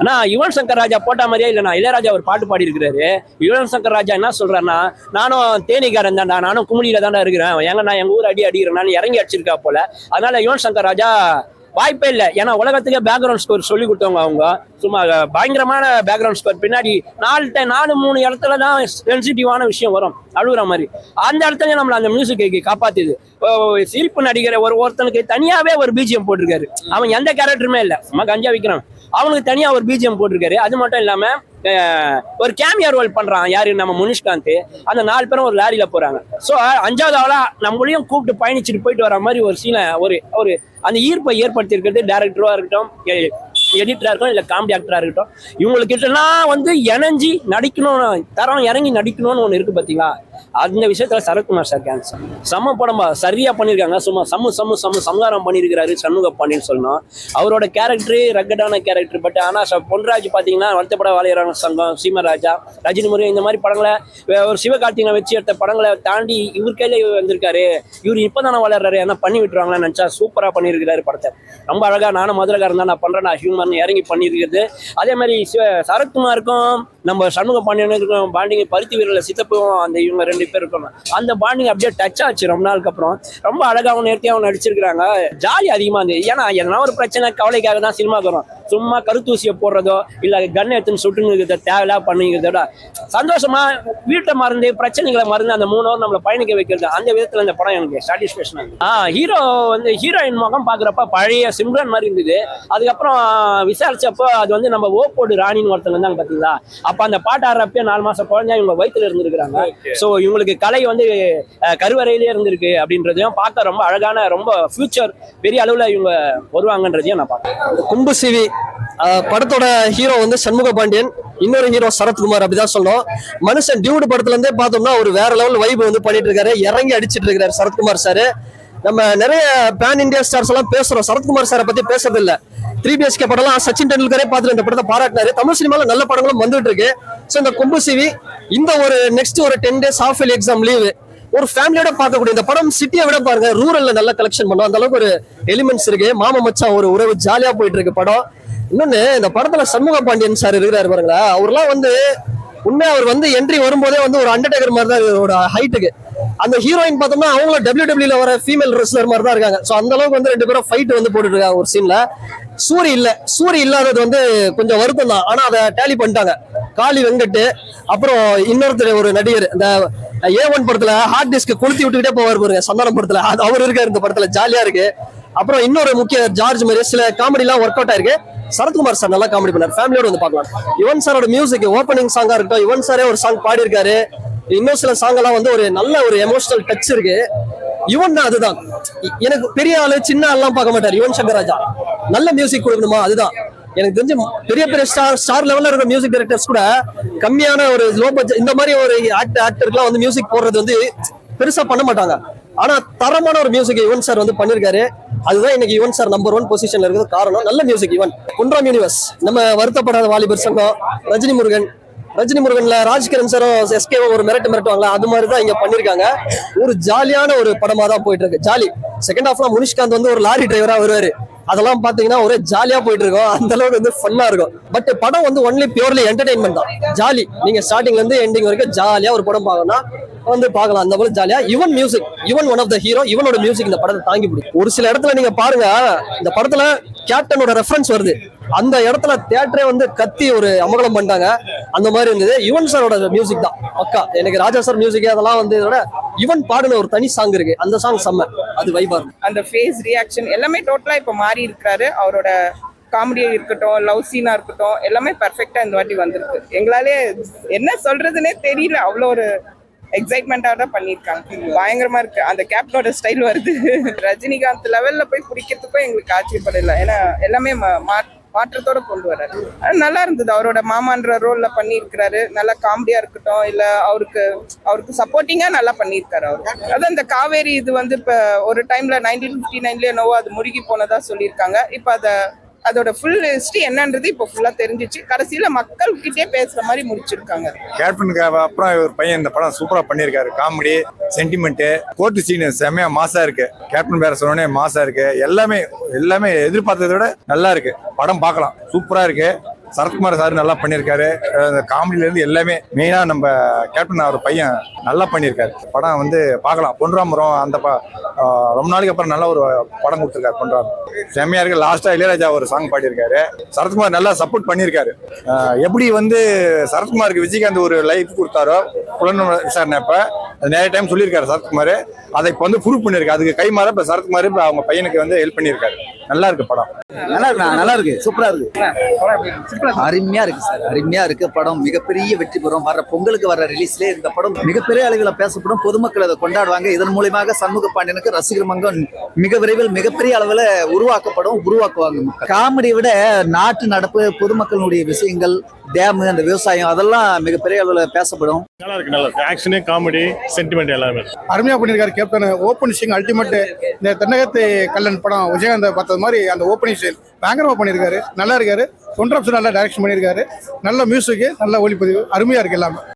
ஆனா யுவன் சங்கர் ராஜா போட்ட மாதிரியே இல்லைண்ணா? இளையராஜா ஒரு பாட்டு பாடி இருக்கிறாரு யுவன் சங்கர் ராஜா என்ன சொல்றாருன்னா நானும் தேனிக்காரன் தான்டா நானும் குமுடியில தான்டா இருக்கிறேன். எங்க நான் எங்க ஊர் அடி அடிக்கிறேன் நான் இறங்கி அடிச்சிருக்கா போல. அதனால யுவன் சங்கர் ராஜா வாய்ப்பே இல்லை. ஏன்னா உலகத்துக்கே பேக்ரவுண்ட் ஸ்கோர் சொல்லி கொடுத்தவங்க அவங்க. சும்மா பயங்கரமான பேக்ரவுண்ட் ஸ்கோர் பின்னாடி நாலு டை நாலு மூணு இடத்துல தான் சென்சிட்டிவான விஷயம் வரும். அழுகுற மாதிரி. அந்த இடத்துல நம்மள அந்த மியூசிக்கு காப்பாத்துது சிரிப்பு நடிகர் ஒரு ஒருத்தனுக்கு தனியாவே ஒரு பிஜிஎம் போட்டிருக்காரு. அவன் எந்த கேரக்டருமே இல்லை. சும்மா கஞ்சா விற்கிறான் அவனுக்கு தனியாக ஒரு பிஜிஎம் போட்டிருக்காரு. அது மட்டும் இல்லாமல் ஒரு கேமியா ரோல் பண்றான். யாரு? நம்ம முனிஷ்காந்த். அந்த நாலு பேரும் ஒரு லாரியில போறாங்க. ஸோ அஞ்சாவது ஆளா நம்மளையும் கூப்பிட்டு பயணிச்சுட்டு போயிட்டு வர மாதிரி ஒரு சீனை ஒரு ஒரு அந்த ஈர்ப்பை ஏற்படுத்தி இருக்கிறது டேரக்டரா இருக்கட்டும் எடிட்டரா இருக்கட்டும் இல்ல காமெடி ஆக்டரா இருக்கட்டும். இவங்களுக்கு வந்து இணைஞ்சி நடிக்கணும்னு தரம் இறங்கி நடிக்கணும்னு ஒன்று இருக்கு பாத்தீங்களா? அந்த விஷயத்துல சரத்குமார் சார் கேன்சர் செம்ம படமா சரியா பண்ணியிருக்காங்க சும்மா சம்மு சம்மு சம்மு சம்ஹாரம் பண்ணியிருக்கிறாரு சண்முக பாண்டியன் சொல்லணும் அவரோட கேரக்டர் ரக்கடான கேரக்டர் பட் ஆனா பொன்ராஜ் பொன்ராஜ் பாத்தீங்கன்னா படம் வாழையறாங்க சங்கம் சீமராஜா ரஜினி முருகன் இந்த மாதிரி படங்களை ஒரு சிவகார்த்திகனை வச்சு எடுத்த படங்களை தாண்டி இவர் கையில் இவர் வந்திருக்காரு. இவர் இப்பதானே வளர்றாரு என்ன பண்ணி விட்டுருவாங்களான்னு நினச்சா சூப்பரா பண்ணியிருக்கிறாரு படத்தை. ரொம்ப அழகா நானும் மதுரகாரன் தான் நான் பண்றேன் நான் ஹியூமன் இறங்கி பண்ணியிருக்கிறது அதே மாதிரி சிவ சரத்குமாருக்கும் நம்ம சண்முக பாண்டியனுக்கும் பாண்டிங்க பருத்தி வீரர்ல சித்தப்பும் அந்த இவங்க ரெண்டு பேர் இருப்பாங்க. அந்த பாண்டிங் அப்படியே டச் ஆச்சு ரொம்ப நாளுக்கு அப்புறம். ரொம்ப அழகாகவும் நேர்த்தியாகவும் நடிச்சிருக்கிறாங்க. ஜாலி அதிகமா இருந்தது. ஏன்னா எதனா ஒரு பிரச்சனை கவலைக்காக தான் சினிமாக்கு வரும் சும்மா கருத்தூசியை போடுறதோ இல்ல கன் எடுத்துன்னு சுட்டுங்கிறத தேவையில்லா பண்ணுங்கிறத விட சந்தோஷமா வீட்டை மறந்து பிரச்சனைகளை மறந்து அந்த மூணு ஹவர் நம்மளை பயணிக்க வைக்கிறது அந்த விதத்துல இந்த படம் எனக்கு சாட்டிஸ்பேக்ஷன் ஆ ஹீரோ வந்து ஹீரோயின் முகம் பாக்குறப்ப பழைய சிம்ரன் மாதிரி இருந்தது. அதுக்கப்புறம் விசாரிச்சப்போ அது வந்து நம்ம ஓப்போடு ராணின்னு ஒருத்தங்க இருந்தாங்க பாத்தீங்களா? அப்ப அந்த பாட்டு ஆடுறப்ப நாலு மாசம் குழந்தை இவங்க வயித்துல இருந்திருக்கிறாங்க. சோ இவங்களுக்கு கலை வந்து கருவறையிலே இருந்திருக்கு அப்படின்றதையும் பார்க்க ரொம்ப அழகான ரொம்ப ஃபியூச்சர் பெரிய அளவுல இவங்க வருவாங்கன்றதையும் நான் பார்க்கறேன். கும்பு சிவி ஆஹ் படத்தோட ஹீரோ வந்து சண்முக பாண்டியன் இன்னொரு ஹீரோ சரத்குமார் அப்படிதான் சொன்னோம் மனுஷன் டியூடு படத்துல இருந்தே பார்த்தோம்னா ஒரு வேற லெவல் வைப் வந்து பண்ணிட்டு இருக்காரு. இறங்கி அடிச்சிட்டு இருக்காரு சரத்குமார் சார் நம்ம நிறைய பேன் இந்தியா ஸ்டார்ஸ் எல்லாம் பேசுறோம். சரத்குமார் சாரை பத்தி பேசுறது இல்ல த்ரீ பிஎஸ்கே படம்லாம் சச்சின் டெண்டுல்கரே பார்த்துட்டு இந்த படத்தை பாராட்டினாரு. தமிழ் சினிமால நல்ல படங்களும் வந்துட்டு இருக்கு. ஸோ இந்த கும்பு சிவி இந்த ஒரு நெக்ஸ்ட் ஒரு ten days of exam leave ஒரு ஃபேமிலியோட பார்க்கக்கூடிய இந்த படம் சிட்டியை விட பாருங்க ரூரல்ல நல்ல கலெக்ஷன் பண்ணும். அந்த அளவுக்கு ஒரு எலிமெண்ட்ஸ் இருக்கு. மாமா மச்சான் ஒரு உறவு ஜாலியா போயிட்டு இருக்கு படம். இன்னொன்னு இந்த படத்துல சண்முக பாண்டியன் சார் இருக்கிறாரு பாருங்களா. அவர்லாம் வந்து உண்மையா அவர் வந்து என்ட்ரி வரும்போதே வந்து ஒரு அண்டர்டேக்கர் மாதிரி தான் இவரோட ஹைட்டுக்கு அந்த ஹீரோயின் பார்த்தோம்னா அவங்களும் டபிள்யூ டபிள்யூல வர ஃபீமேல் ரெஸ்லர் மாதிரி தான் இருக்காங்க. ஸோ அந்த அளவுக்கு வந்து ரெண்டு பேரும் ஃபைட் வந்து போட்டுட்டு இருக்காங்க ஒரு சீன்ல சூரி இல்ல. சூரி இல்லாதது வந்து கொஞ்சம் வருத்தம் தான். ஆனா அதை டேலி பண்ணிட்டாங்க. காளி வெங்கட்டு அப்புறம் இன்னொருத்தர் ஒரு நடிகர் இந்த ஏ ஒன் படத்துல ஹார்ட் டிஸ்க் கொளுத்தி விட்டுக்கிட்டே போவார் பாருங்க சந்தானம் படத்துல. அது அவர் இருக்காரு இந்த படத்துல ஜாலியா இருக்கு. அப்புறம் இன்னொரு முக்கிய ஜார்ஜ் மாதிரி சில காமெடி எல்லாம் ஒர்க் அவுட் ஆயிருக்கு. சரத்குமார் சார் நல்லா காமெடி பண்ணார். ஃபேமிலியோட வந்து பார்க்கலாம். யுவன் சாரோட மியூசிக் ஓப்பனிங் சாங்கா இருக்கட்டும் யுவன் சாரே ஒரு சாங் பாடி இருக்காரு இன்னும் சில சாங் எல்லாம் வந்து ஒரு நல்ல ஒரு எமோஷனல் டச் இருக்கு. யுவன் தான் அதுதான். எனக்கு பெரிய ஆளு சின்ன ஆள்லாம் பார்க்க மாட்டார். யுவன் சங்கர் ராஜா நல்ல மியூசிக் கொடுக்கணுமா? அதுதான். எனக்கு தெரிஞ்சு பெரிய பெரிய ஸ்டார் ஸ்டார் லெவல்ல இருக்கிற மியூசிக் டைரக்டர்ஸ் கூட கம்மியான ஒரு லோ பட்ஜெட் இந்த மாதிரி ஒரு ஆக்டர் ஆக்டருக்குலாம் வந்து மியூசிக் போடுறது வந்து பெருசா பண்ண மாட்டாங்க. ஆனா தரமான ஒரு மியூசிக் யுவன் சார் வந்து பண்ணிருக்காரு. அதுதான் இன்னைக்கு யுவன் சார் நம்பர் ஒன் பொசிஷன்ல இருக்கிறது காரணம். நல்ல மியூசிக் யுவன் குன்றாம் யூனிவர்ஸ் நம்ம வருத்தப்படாத வாலிபர் சங்கம். ரஜினி முருகன். ரஜினி முருகன்ல ராஜ்கிரண் சாரும் எஸ்கே ஒரு மிரட்டு மிரட்டுவாங்களா? அது மாதிரி தான் இங்க பண்ணிருக்காங்க. ஒரு ஜாலியான ஒரு படமா தான் போயிட்டு இருக்கு. ஜாலி செகண்ட் ஹாஃப்ல முனிஷ்காந்த் வந்து ஒரு லாரி டிரைவரா வருவாரு. அதெல்லாம் பாத்தீங்கன்னா ஒரே ஜாலியா போயிட்டு இருக்கும் அந்த அளவுக்கு வந்து ஃபன்னா இருக்கும். பட் படம் வந்து ஒன்லி பியூர்லி என்டர்டைன்மெண்ட் தான். ஜாலி நீங்க ஸ்டார்டிங்ல இருந்து எண்டிங் வரைக்கும் ஜாலியா ஒரு படம் பார்க்கணும்னா வந்து பார்க்கலாம் அந்த போல ஜாலியா Yuvan music Yuvan one of the hero இவனோட மியூசிக் இந்த படத்தை தாங்கி பிடிக்கும். ஒரு சில இடத்துல நீங்க பாருங்க இந்த படத்துல கேப்டனோட ரெஃபரன்ஸ் வருது. அந்த இடத்துல தேட்டரே வந்து கத்தி ஒரு அமகலம் பண்ணிட்டாங்க. அந்த மாதிரி இருந்தது. யுவன் சாரோட மியூசிக் தான். பக்கா எனக்கு ராஜா சார் மியூசிக் அதெல்லாம் வந்து இதோட யுவன் பாடின ஒரு தனி சாங் இருக்கு. அந்த சாங் செம்ம. அது வைபா அந்த ஃபேஸ் ரியாக்ஷன் எல்லாமே டோட்டலா இப்ப மாறி இருக்காரு அவரோட காமெடியா இருக்கட்டும் லவ் சீனா இருக்கட்டும் எல்லாமே பர்ஃபெக்டா இந்த வாட்டி வந்திருக்கு. எங்களாலே என்ன சொல்றதுன்னே தெரியல. அவ்வளோ ஒரு எக்ஸைட்மெண்ட்டாக தான் பண்ணியிருக்காங்க. பயங்கரமாக இருக்குது அந்த கேப்டனோட ஸ்டைல் வருது. ரஜினிகாந்த் லெவலில் போய் பிடிக்கிறதுக்கும் எங்களுக்கு ஆச்சரியப்படல. ஏன்னா எல்லாமே மா- மாற்றத்தோட கொண்டு வர்றாரு. அது நல்லா இருந்தது. அவரோட மாமான்ற ரோல்ல பண்ணியிருக்கிறாரு. நல்லா காமெடியா இருக்கட்டும் இல்ல அவருக்கு அவருக்கு சப்போர்ட்டிங்கா நல்லா பண்ணியிருக்காரு அவர். அதான் இந்த காவேரி இது வந்து இப்ப ஒரு டைம்ல நைன்டீன் பிப்டி நைன்லயே என்னவோ அது முருகி போனதா சொல்லியிருக்காங்க. இப்ப அதை அதோட ஃபுல் ஹிஸ்டரி என்னன்றது இப்போ ஃபுல்லா தெரிஞ்சிச்சு. கடைசியில மக்கள்கிட்டயே பேசுற மாதிரி முடிச்சிருக்காங்க. கேப்டனுக்கு அப்புறம் ஒரு பையன் இந்த படம் சூப்பரா பண்ணியிருக்காரு. காமெடி சென்டிமெண்ட் கோர்ட்டு சீன் செம்மையா மாசா இருக்கு. கேப்டன் பேர சொன்னோடனே மாசா இருக்கு. எல்லாமே எல்லாமே எதிர்பார்த்ததை விட நல்லா இருக்கு. படம் பார்க்கலாம். சூப்பரா இருக்கு. சரத்குமார் சார் நல்லா பண்ணியிருக்காரு. காமெடியிலேருந்து எல்லாமே மெயினாக நம்ம கேப்டன் அவர் பையன் நல்லா பண்ணியிருக்காரு. படம் வந்து பார்க்கலாம். பொன்ராமரம் அந்த ப ரொம்ப நாளைக்கு அப்புறம் நல்ல ஒரு படம் கொடுத்துருக்காரு பொன்ராம் செம்மையாக இருக்கு. லாஸ்ட்டாக இளையராஜா ஒரு சாங் பாடியிருக்காரு. சரத்குமார் நல்லா சப்போர்ட் பண்ணியிருக்காரு. எப்படி வந்து சரத்குமாருக்கு விஜயகாந்த் ஒரு லைஃப் கொடுத்தாரோ புலன் விசாரணை அப்ப நிறைய டைம் சொல்லியிருக்காரு சரத்குமார். அதை இப்போ வந்து ப்ரூவ் பண்ணியிருக்காரு. அதுக்கு கை மாற இப்போ சரத்குமார் இப்போ அவங்க பையனுக்கு வந்து ஹெல்ப் பண்ணியிருக்காரு. நல்லா இருக்கு படம். நல்லா இருக்கு நல்லா இருக்கு. சூப்பரா இருக்கு. அருமையா இருக்கு சார் அருமையா இருக்கு. படம் மிகப்பெரிய வெற்றி பெறும். வர்ற பொங்கலுக்கு வர ரிலீஸ்ல இந்த படம் மிகப்பெரிய அளவில் பேசப்படும். பொதுமக்கள் அதை கொண்டாடுவாங்க. இதன் மூலியமாக சண்முக பாண்டியனுக்கு ரசிகர் மங்கம் மிக விரைவில் மிகப்பெரிய அளவில் உருவாக்கப்படும் உருவாக்குவாங்க காமெடியை விட நாட்டு நடப்பு பொதுமக்களுடைய விஷயங்கள் டேமு அந்த விவசாயம் அதெல்லாம் மிகப்பெரிய அளவில் பேசப்படும். நல்லா இருக்கு நல்லா இருக்கு. ஆக்ஷனு காமெடி சென்டிமெண்ட் எல்லாமே. அருமையா பண்ணியிருக்காரு கேப்டன் ஓப்பன் சிங் அல்டிமேட் இந்த தென்னகத்து கல்லன் படம் விஜயகாந்த் பார்த்தது மாதிரி அந்த ஓப்பனிங் சீன் பயங்கரமா பண்ணியிருக்காரு. நல்லா இருக்காரு. தொண்டரப்ஸ் நல்லா டைரக்ஷன் பண்ணியிருக்காரு. நல்ல மியூசிக் நல்ல ஒளிப்பதிவு. அருமையா இருக்கு எல்லாமே.